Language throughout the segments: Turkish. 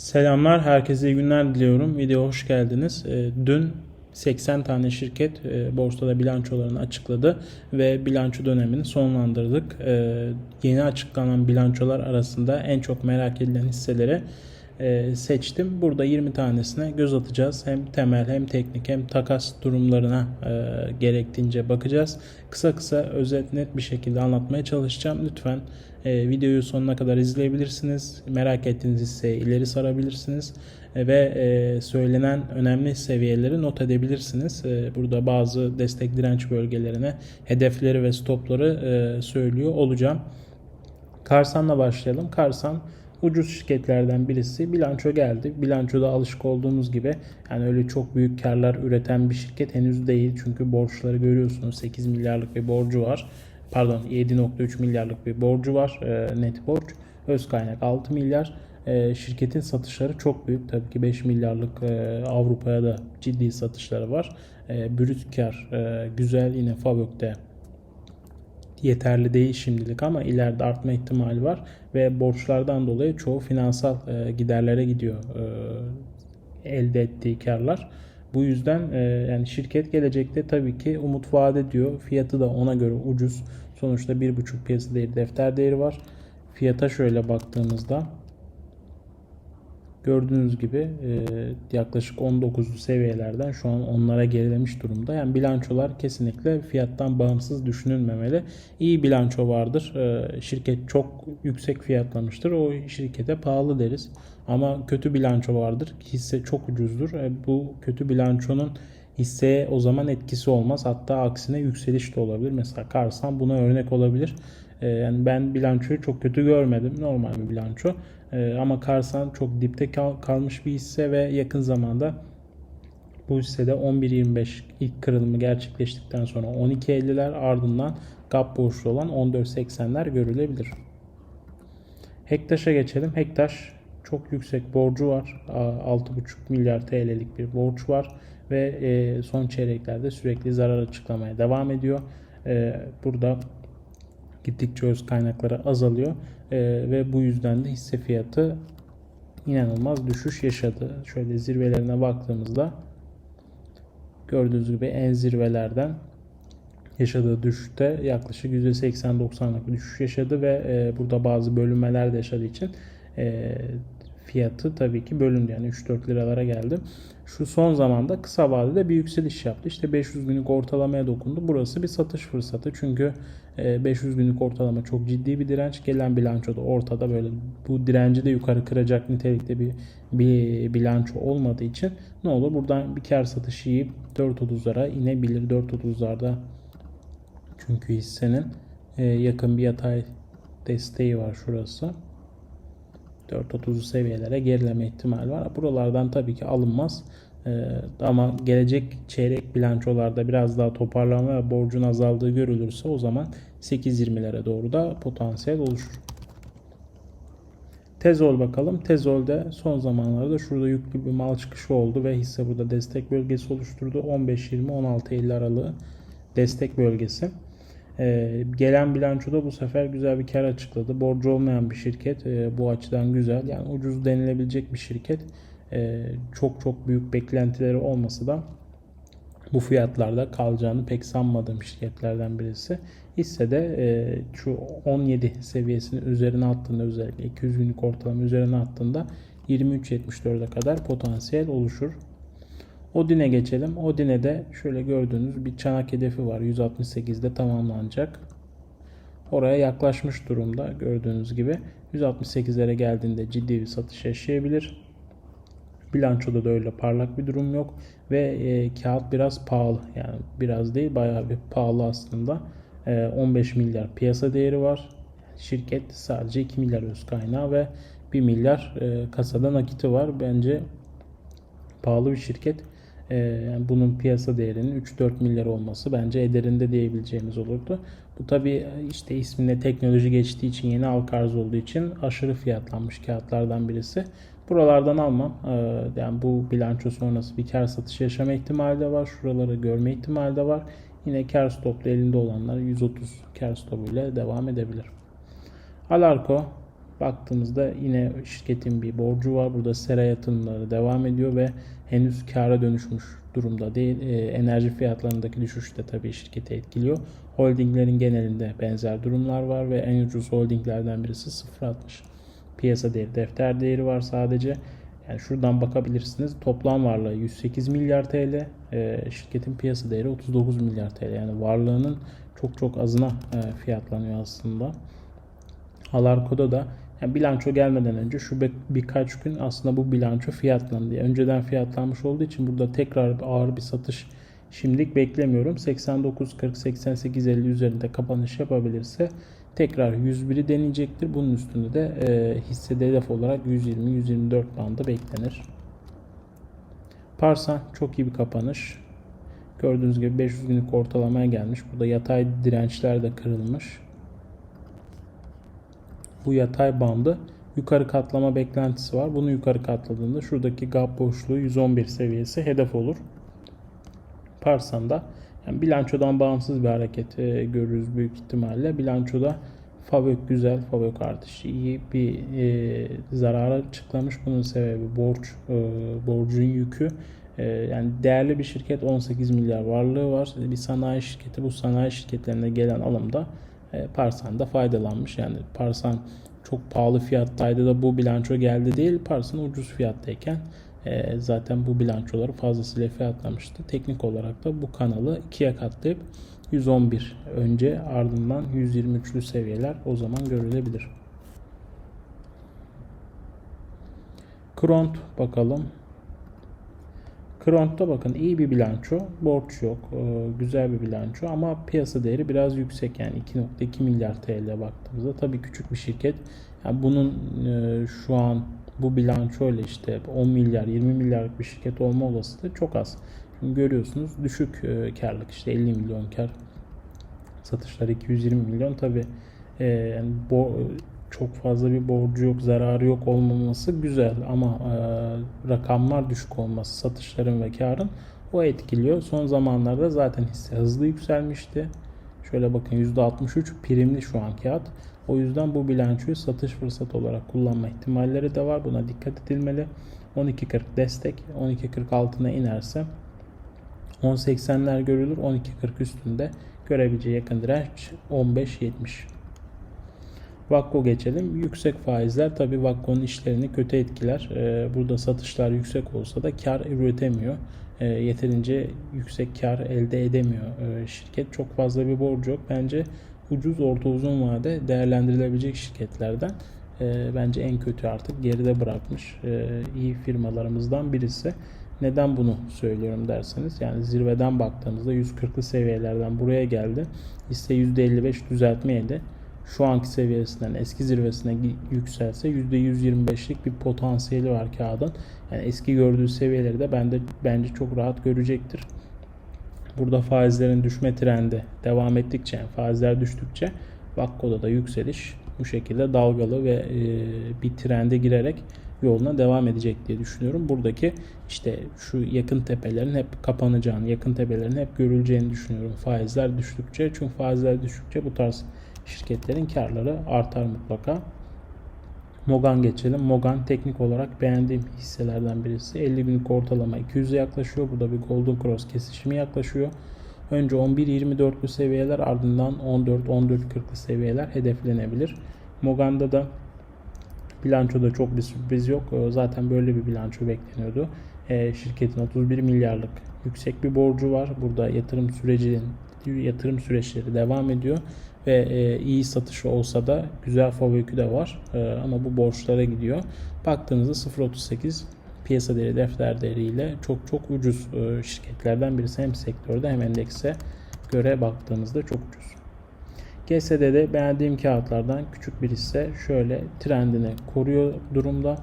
Selamlar, herkese iyi günler diliyorum. Videoya hoş geldiniz. Ee, Dün 80 tane şirket e, borsada bilançolarını açıkladı ve bilanço dönemini sonlandırdık. Ee, Yeni açıklanan bilançolar arasında en çok merak edilen hisseleri e, seçtim. Burada 20 tanesine göz atacağız. Hem temel hem teknik hem takas durumlarına e, gerektiğince bakacağız. Kısa kısa özet net bir şekilde anlatmaya çalışacağım. Lütfen e, videoyu sonuna kadar izleyebilirsiniz. Merak ettiğiniz hisseyi ileri sarabilirsiniz. E, ve e, söylenen önemli seviyeleri not edebilirsiniz. E, burada bazı destek direnç bölgelerine hedefleri ve stopları e, söylüyor olacağım. Karsan'la başlayalım. Karsan ucuz şirketlerden birisi. Bilanço geldi. Bilançoda alışık olduğumuz gibi yani öyle çok büyük karlar üreten bir şirket henüz değil. Çünkü borçları görüyorsunuz 8 milyarlık bir borcu var. Pardon 7.3 milyarlık bir borcu var e, net borç. Öz kaynak 6 milyar. E, şirketin satışları çok büyük. Tabii ki 5 milyarlık e, Avrupa'ya da ciddi satışları var. E, brüt kar e, güzel yine Fabök'te yeterli değil şimdilik ama ileride artma ihtimali var ve borçlardan dolayı çoğu finansal e, giderlere gidiyor e, elde ettiği karlar. Bu yüzden e, yani şirket gelecekte tabii ki umut vaat ediyor. Fiyatı da ona göre ucuz. Sonuçta 1.5 piyasa değeri defter değeri var. Fiyata şöyle baktığımızda Gördüğünüz gibi e, yaklaşık 19'lu seviyelerden şu an onlara gerilemiş durumda. Yani bilançolar kesinlikle fiyattan bağımsız düşünülmemeli. İyi bilanço vardır. E, şirket çok yüksek fiyatlamıştır. O şirkete pahalı deriz. Ama kötü bilanço vardır. Hisse çok ucuzdur. E, bu kötü bilançonun hisseye o zaman etkisi olmaz. Hatta aksine yükseliş de olabilir. Mesela Karsan buna örnek olabilir. Yani ben bilançoyu çok kötü görmedim. Normal bir bilanço. Ee, ama Karsan çok dipte kal- kalmış bir hisse ve yakın zamanda bu hissede 11.25 ilk kırılımı gerçekleştikten sonra 12.50'ler ardından gap borçlu olan 14.80'ler görülebilir. Hektaş'a geçelim. Hektaş çok yüksek borcu var. 6,5 milyar TL'lik bir borç var ve e, son çeyreklerde sürekli zarar açıklamaya devam ediyor. E, burada gittikçe öz kaynakları azalıyor e, ve bu yüzden de hisse fiyatı inanılmaz düşüş yaşadı. Şöyle zirvelerine baktığımızda gördüğünüz gibi en zirvelerden yaşadığı düşüşte yaklaşık %80-90'lık bir düşüş yaşadı ve e, burada bazı bölünmeler de yaşadığı için e, fiyatı tabii ki bölündü. Yani 3-4 liralara geldi. Şu son zamanda kısa vadede bir yükseliş yaptı. İşte 500 günlük ortalamaya dokundu. Burası bir satış fırsatı. Çünkü 500 e, günlük ortalama çok ciddi bir direnç. Gelen bilançoda ortada böyle bu direnci de yukarı kıracak nitelikte bir, bir bilanço olmadığı için ne olur buradan bir kar satışı yiyip 4.30'lara inebilir. 4.30'larda çünkü hissenin e, yakın bir yatay desteği var şurası. 4.30 seviyelere gerileme ihtimali var. Buralardan tabii ki alınmaz. Ee, ama gelecek çeyrek bilançolarda biraz daha toparlanma ve borcun azaldığı görülürse o zaman 8.20'lere doğru da potansiyel oluşur. Tezol bakalım. Tezol'de son zamanlarda şurada yüklü bir mal çıkışı oldu ve hisse burada destek bölgesi oluşturdu. 15-20-16.50 aralığı destek bölgesi. Ee, gelen bilançoda bu sefer güzel bir kar açıkladı. Borcu olmayan bir şirket e, bu açıdan güzel. Yani ucuz denilebilecek bir şirket. E, çok çok büyük beklentileri olmasa da bu fiyatlarda kalacağını pek sanmadığım şirketlerden birisi. Hisse de e, şu 17 seviyesinin üzerine attığında özellikle 200 günlük ortalama üzerine attığında 23.74'e kadar potansiyel oluşur. Odin'e geçelim. Odin'e şöyle gördüğünüz bir çanak hedefi var. 168'de tamamlanacak. Oraya yaklaşmış durumda gördüğünüz gibi. 168'lere geldiğinde ciddi bir satış yaşayabilir. Bilançoda da öyle parlak bir durum yok ve e, kağıt biraz pahalı. Yani biraz değil bayağı bir pahalı aslında. E, 15 milyar piyasa değeri var. Şirket sadece 2 milyar öz kaynağı ve 1 milyar e, kasada nakiti var. Bence pahalı bir şirket. Ee, yani bunun piyasa değerinin 3-4 milyar olması bence ederinde diyebileceğimiz olurdu. Bu tabi işte isminde teknoloji geçtiği için yeni halka arz olduğu için aşırı fiyatlanmış kağıtlardan birisi. Buralardan almam. Ee, yani bu bilanço sonrası bir kar satışı yaşama ihtimali de var. Şuraları görme ihtimali de var. Yine kar stoplu elinde olanlar 130 kar stopuyla devam edebilir. Alarko Baktığımızda yine şirketin bir borcu var. Burada sera yatırımları devam ediyor ve henüz kâra dönüşmüş durumda değil. E, enerji fiyatlarındaki düşüş de tabii şirketi etkiliyor. Holdinglerin genelinde benzer durumlar var ve en ucuz holdinglerden birisi 0.60. Piyasa değeri, defter değeri var sadece. Yani şuradan bakabilirsiniz. Toplam varlığı 108 milyar TL. E, şirketin piyasa değeri 39 milyar TL. Yani varlığının çok çok azına e, fiyatlanıyor aslında. Alarko'da da yani bilanço gelmeden önce şu bir, birkaç gün aslında bu bilanço fiyatlandı. Yani önceden fiyatlanmış olduğu için burada tekrar ağır bir satış şimdilik beklemiyorum. 89 40 88 50 üzerinde kapanış yapabilirse tekrar 101'i deneyecektir. Bunun üstünde de e, hissede hedef olarak 120-124 bandı beklenir. Parsan çok iyi bir kapanış. Gördüğünüz gibi 500 günlük ortalamaya gelmiş. Burada yatay dirençler de kırılmış. Bu yatay bandı yukarı katlama beklentisi var. Bunu yukarı katladığında şuradaki gap boşluğu 111 seviyesi hedef olur. Parsan'da yani bilançodan bağımsız bir hareket e, görürüz büyük ihtimalle. Bilançoda Favök güzel, Favök artışı iyi bir e, zarara açıklamış. Bunun sebebi borç, e, borcun yükü. E, yani değerli bir şirket 18 milyar varlığı var. Bir sanayi şirketi bu sanayi şirketlerine gelen alımda e, Parsan'da faydalanmış. Yani Parsan çok pahalı fiyattaydı da bu bilanço geldi değil. Parsan ucuz fiyattayken e, zaten bu bilançoları fazlasıyla fiyatlamıştı. Teknik olarak da bu kanalı ikiye katlayıp 111 önce ardından 123'lü seviyeler o zaman görülebilir. Kront bakalım. Kront'ta bakın iyi bir bilanço. Borç yok. E, güzel bir bilanço ama piyasa değeri biraz yüksek yani 2.2 milyar TL baktığımızda tabii küçük bir şirket. Yani bunun e, şu an bu bilanço ile işte 10 milyar 20 milyarlık bir şirket olma olasılığı çok az. Şimdi görüyorsunuz düşük e, karlık işte 50 milyon kar satışlar 220 milyon tabi e, yani bo, çok fazla bir borcu yok zararı yok olmaması güzel ama e, rakamlar düşük olması satışların ve karın o etkiliyor. Son zamanlarda zaten hisse hızlı yükselmişti. Şöyle bakın %63 primli şu an kağıt. O yüzden bu bilançoyu satış fırsatı olarak kullanma ihtimalleri de var. Buna dikkat edilmeli. 12.40 destek. 12.40 altına inerse 10.80'ler görülür. 12.40 üstünde görebileceği yakın direnç 15.70. Vakko geçelim. Yüksek faizler tabi Vakko'nun işlerini kötü etkiler. Ee, burada satışlar yüksek olsa da kar üretemiyor. Ee, yeterince yüksek kar elde edemiyor ee, şirket. Çok fazla bir borcu yok. Bence ucuz orta uzun vade değerlendirilebilecek şirketlerden bence en kötü artık geride bırakmış iyi firmalarımızdan birisi. Neden bunu söylüyorum derseniz yani zirveden baktığımızda 140'lı seviyelerden buraya geldi. Hisse %55 düzeltme yedi. Şu anki seviyesinden eski zirvesine yükselse %125'lik bir potansiyeli var kağıdın. Yani eski gördüğü seviyeleri de bende bence çok rahat görecektir. Burada faizlerin düşme trendi devam ettikçe, yani faizler düştükçe Vakko'da da yükseliş bu şekilde dalgalı ve e, bir trende girerek yoluna devam edecek diye düşünüyorum. Buradaki işte şu yakın tepelerin hep kapanacağını, yakın tepelerin hep görüleceğini düşünüyorum. Faizler düştükçe çünkü faizler düştükçe bu tarz şirketlerin karları artar mutlaka. Mogan geçelim. Mogan teknik olarak beğendiğim hisselerden birisi. 50 günlük ortalama 200'e yaklaşıyor. Burada bir Golden Cross kesişimi yaklaşıyor. Önce 11-24'lü seviyeler ardından 14-14-40'lı seviyeler hedeflenebilir. Mogan'da da bilançoda çok bir sürpriz yok. Ee, zaten böyle bir bilanço bekleniyordu. Ee, şirketin 31 milyarlık yüksek bir borcu var. Burada yatırım sürecinin yatırım süreçleri devam ediyor ve e, iyi satışı olsa da güzel FOVÖK'ü de var e, ama bu borçlara gidiyor. Baktığınızda 0.38 piyasa değeri defter değeriyle çok çok ucuz e, şirketlerden birisi hem sektörde hem endekse göre baktığımızda çok ucuz. GSD'de beğendiğim kağıtlardan küçük bir hisse şöyle trendini koruyor durumda.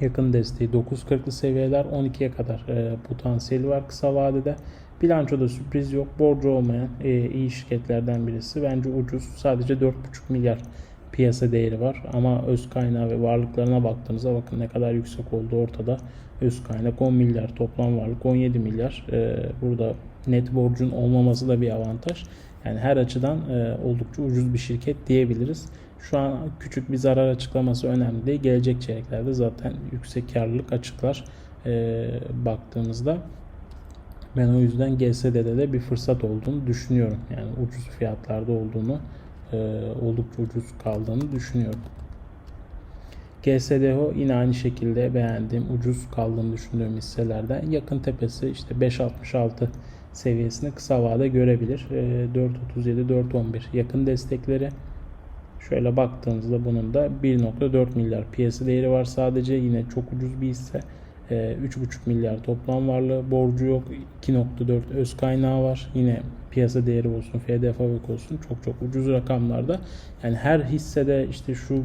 Yakın desteği 9.40'lı seviyeler 12'ye kadar e, potansiyeli var kısa vadede. Bilançoda sürpriz yok. Borcu olmayan e, iyi şirketlerden birisi. Bence ucuz. Sadece 4,5 milyar piyasa değeri var. Ama öz kaynağı ve varlıklarına baktığınızda bakın ne kadar yüksek olduğu ortada. Öz kaynak 10 milyar, toplam varlık 17 milyar. E, burada net borcun olmaması da bir avantaj. Yani her açıdan e, oldukça ucuz bir şirket diyebiliriz. Şu an küçük bir zarar açıklaması önemli değil. Gelecek çeyreklerde zaten yüksek karlılık açıklar e, baktığımızda. Ben o yüzden GSD'de de bir fırsat olduğunu düşünüyorum. Yani ucuz fiyatlarda olduğunu, e, oldukça ucuz kaldığını düşünüyorum. GSDHO yine aynı şekilde beğendiğim, ucuz kaldığını düşündüğüm hisselerden. Yakın tepesi işte 5.66 seviyesini kısa vade görebilir. E, 4.37, 4.11 yakın destekleri. Şöyle baktığımızda bunun da 1.4 milyar piyasa değeri var sadece. Yine çok ucuz bir hisse. E, 3.5 milyar toplam varlığı, borcu yok. 2.4 öz kaynağı var. Yine piyasa değeri olsun, FD Fabrik olsun çok çok ucuz rakamlarda. Yani her hissede işte şu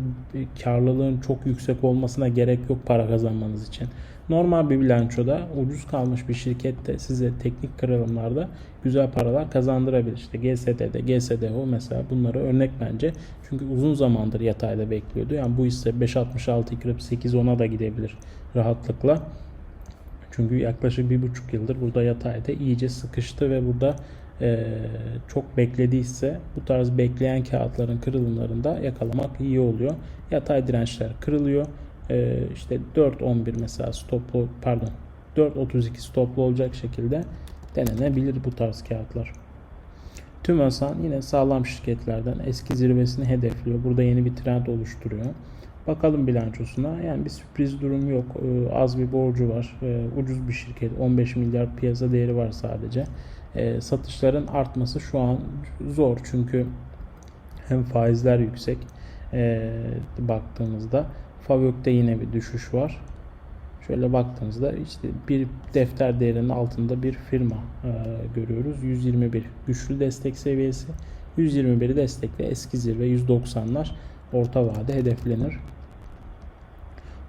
karlılığın çok yüksek olmasına gerek yok para kazanmanız için. Normal bir bilançoda ucuz kalmış bir şirkette size teknik kırılımlarda güzel paralar kazandırabilir. İşte GSD'de, GSDO mesela bunları örnek bence. Çünkü uzun zamandır yatayda bekliyordu. Yani bu hisse 5.66 kırıp 8-10'a da gidebilir rahatlıkla. Çünkü yaklaşık bir buçuk yıldır burada yatayda iyice sıkıştı ve burada e, çok beklediyse bu tarz bekleyen kağıtların kırılımlarında yakalamak iyi oluyor. Yatay dirençler kırılıyor. E, işte 4.11 mesela stoplu pardon 4.32 stoplu olacak şekilde denenebilir bu tarz kağıtlar. TÜMASAN yine sağlam şirketlerden eski zirvesini hedefliyor. Burada yeni bir trend oluşturuyor. Bakalım bilançosuna. Yani bir sürpriz durum yok. Ee, az bir borcu var. Ee, ucuz bir şirket. 15 milyar piyasa değeri var sadece. Ee, satışların artması şu an zor. Çünkü hem faizler yüksek ee, baktığımızda. Favök'te yine bir düşüş var. Şöyle baktığımızda işte bir defter değerinin altında bir firma e, görüyoruz. 121 güçlü destek seviyesi. 121'i destekle eski zirve 190'lar orta vade hedeflenir.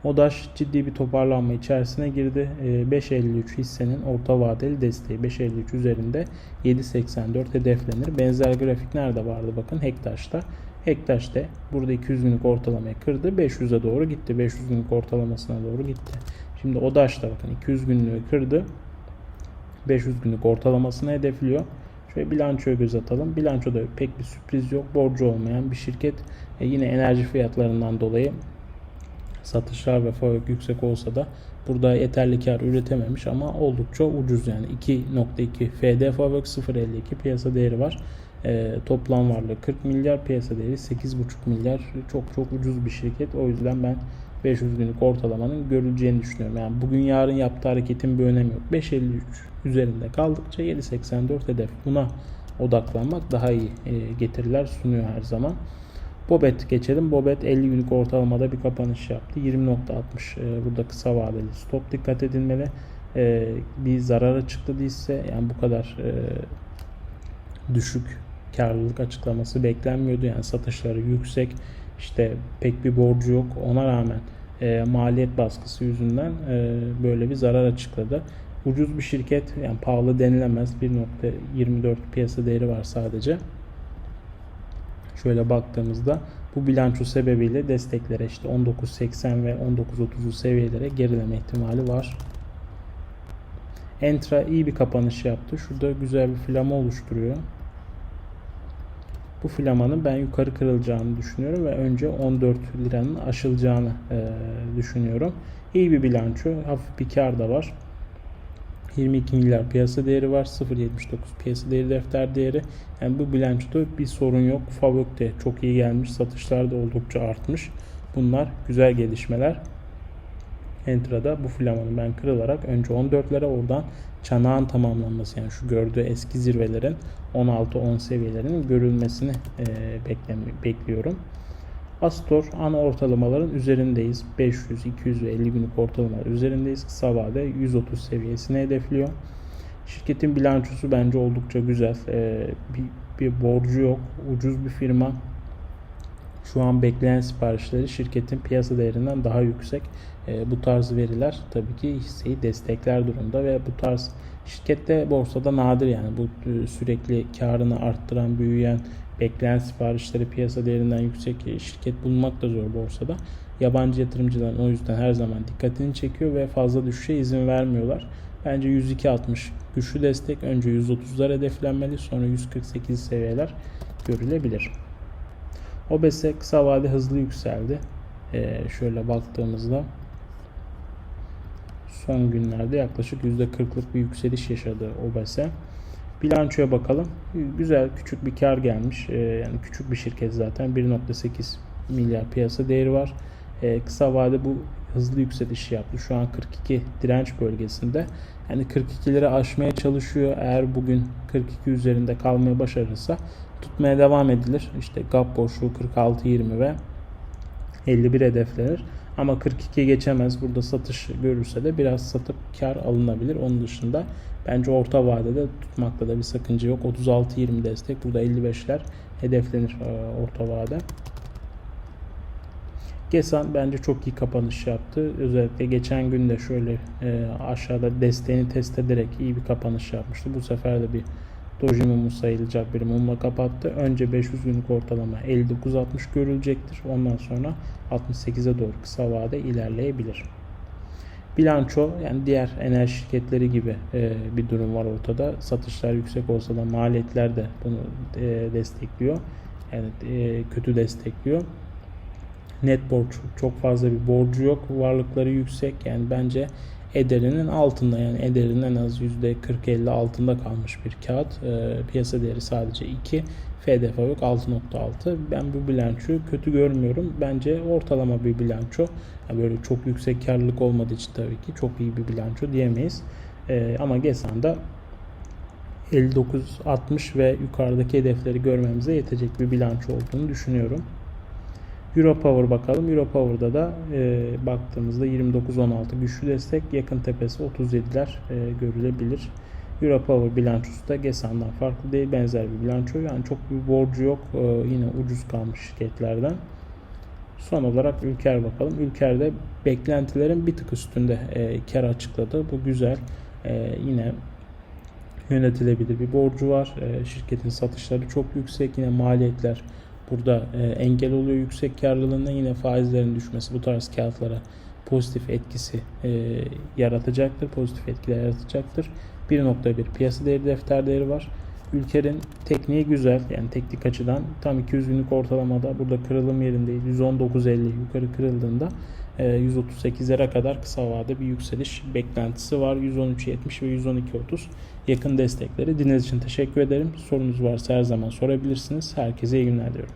ODAŞ ciddi bir toparlanma içerisine girdi. 5.53 hissenin orta vadeli desteği 5.53 üzerinde 7.84 hedeflenir. Benzer grafik nerede vardı bakın Hektaş'ta. Hektaş'ta burada 200 günlük ortalamayı kırdı. 500'e doğru gitti. 500 günlük ortalamasına doğru gitti. Şimdi ODAŞ'ta bakın 200 günlüğü kırdı. 500 günlük ortalamasını hedefliyor. Şöyle bilançoya göz atalım. Bilançoda pek bir sürpriz yok. Borcu olmayan bir şirket. E yine enerji fiyatlarından dolayı satışlar ve fabrik yüksek olsa da burada yeterli kar üretememiş ama oldukça ucuz yani 2.2 FD fabrik 0.52 piyasa değeri var. E, toplam varlığı 40 milyar piyasa değeri 8.5 milyar çok çok ucuz bir şirket. O yüzden ben 500 günlük ortalamanın görüleceğini düşünüyorum. Yani bugün yarın yaptığı hareketin bir önemi yok. 5.53 üzerinde kaldıkça 7.84 hedef. Buna odaklanmak daha iyi e, getiriler sunuyor her zaman. Bobet geçelim. Bobet 50 günlük ortalamada bir kapanış yaptı. 20.60 e, burada kısa vadeli stop dikkat edilmeli. E, bir zarara çıktı değilse yani bu kadar düşük karlılık açıklaması beklenmiyordu. Yani satışları yüksek. İşte pek bir borcu yok. Ona rağmen e, maliyet baskısı yüzünden e, böyle bir zarar açıkladı. Ucuz bir şirket yani pahalı denilemez. 1.24 piyasa değeri var sadece. Şöyle baktığımızda bu bilanço sebebiyle desteklere işte 19.80 ve 19.30 seviyelere gerileme ihtimali var. Entra iyi bir kapanış yaptı. Şurada güzel bir flama oluşturuyor. Bu flamanın ben yukarı kırılacağını düşünüyorum ve önce 14 liranın aşılacağını e, düşünüyorum. İyi bir bilanço. Hafif bir kar da var. 22 milyar piyasa değeri var. 0.79 piyasa değeri defter değeri. Yani bu bilançoda bir sorun yok. Favök de çok iyi gelmiş. Satışlar da oldukça artmış. Bunlar güzel gelişmeler. Entra'da bu flamanı ben kırılarak önce 14'lere oradan çanağın tamamlanması yani şu gördüğü eski zirvelerin 16-10 seviyelerinin görülmesini e, bekliyorum. Astor ana ortalamaların üzerindeyiz. 500, 200 ve 50 günlük ortalamalar üzerindeyiz. Kısa vade 130 seviyesini hedefliyor. Şirketin bilançosu bence oldukça güzel. Ee, bir, bir borcu yok. Ucuz bir firma. Şu an bekleyen siparişleri şirketin piyasa değerinden daha yüksek. Ee, bu tarz veriler tabii ki hisseyi destekler durumda ve bu tarz şirkette borsada nadir yani bu e, sürekli karını arttıran, büyüyen bekleyen siparişleri piyasa değerinden yüksek şirket bulmak da zor borsada. Yabancı yatırımcıların o yüzden her zaman dikkatini çekiyor ve fazla düşüşe izin vermiyorlar. Bence 102.60 güçlü destek. Önce 130'lar hedeflenmeli sonra 148 seviyeler görülebilir. OBES'e kısa vade hızlı yükseldi. Ee, şöyle baktığımızda son günlerde yaklaşık %40'lık bir yükseliş yaşadı OBES'e. Bilançoya bakalım. Güzel küçük bir kar gelmiş. Ee, yani küçük bir şirket zaten 1.8 milyar piyasa değeri var. Ee, kısa vade bu hızlı yükseliş yaptı. Şu an 42 direnç bölgesinde. Yani 42'leri aşmaya çalışıyor. Eğer bugün 42 üzerinde kalmaya başarırsa tutmaya devam edilir. İşte gap boşluğu 46-20 ve 51 hedeflenir. Ama 42 geçemez. Burada satış görürse de biraz satıp kar alınabilir. Onun dışında bence orta vadede tutmakta da bir sakınca yok. 36-20 destek. Burada 55'ler hedeflenir e, orta vade. Gesan bence çok iyi kapanış yaptı. Özellikle geçen gün de şöyle e, aşağıda desteğini test ederek iyi bir kapanış yapmıştı. Bu sefer de bir Doji mumu sayılacak bir mumla kapattı. Önce 500 günlük ortalama 59-60 görülecektir. Ondan sonra 68'e doğru kısa vade ilerleyebilir. Bilanço yani diğer enerji şirketleri gibi e, bir durum var ortada. Satışlar yüksek olsa da maliyetler de bunu e, destekliyor. Yani e, kötü destekliyor. Net borç çok fazla bir borcu yok. Varlıkları yüksek. Yani bence ederinin altında yani ederinin en az %40-50 altında kalmış bir kağıt. E, piyasa değeri sadece 2. FDF yok 6.6. Ben bu bilançoyu kötü görmüyorum. Bence ortalama bir bilanço. Yani böyle çok yüksek karlılık olmadığı için tabii ki çok iyi bir bilanço diyemeyiz. E, ama Gesan'da 59-60 ve yukarıdaki hedefleri görmemize yetecek bir bilanço olduğunu düşünüyorum. Europower bakalım. Europower'da da e, baktığımızda 29-16 güçlü destek. Yakın tepesi 37'ler e, görülebilir. Europower bilançosu da Gesan'dan farklı değil. Benzer bir bilanço. Yani çok bir borcu yok. E, yine ucuz kalmış şirketlerden. Son olarak Ülker bakalım. Ülker'de beklentilerin bir tık üstünde e, kar açıkladı. Bu güzel. E, yine yönetilebilir bir borcu var. E, şirketin satışları çok yüksek. Yine maliyetler burada e, engel oluyor yüksek karlılığında yine faizlerin düşmesi bu tarz kağıtlara pozitif etkisi e, yaratacaktır. Pozitif etkiler yaratacaktır. 1.1 piyasa değeri defter değeri var. Ülkenin tekniği güzel. Yani teknik açıdan tam 200 günlük ortalamada burada kırılım yerindeydi. 119.50 yukarı kırıldığında 138'lere kadar kısa vade bir yükseliş beklentisi var. 113.70 ve 112.30 yakın destekleri. Dinlediğiniz için teşekkür ederim. Sorunuz varsa her zaman sorabilirsiniz. Herkese iyi günler diliyorum.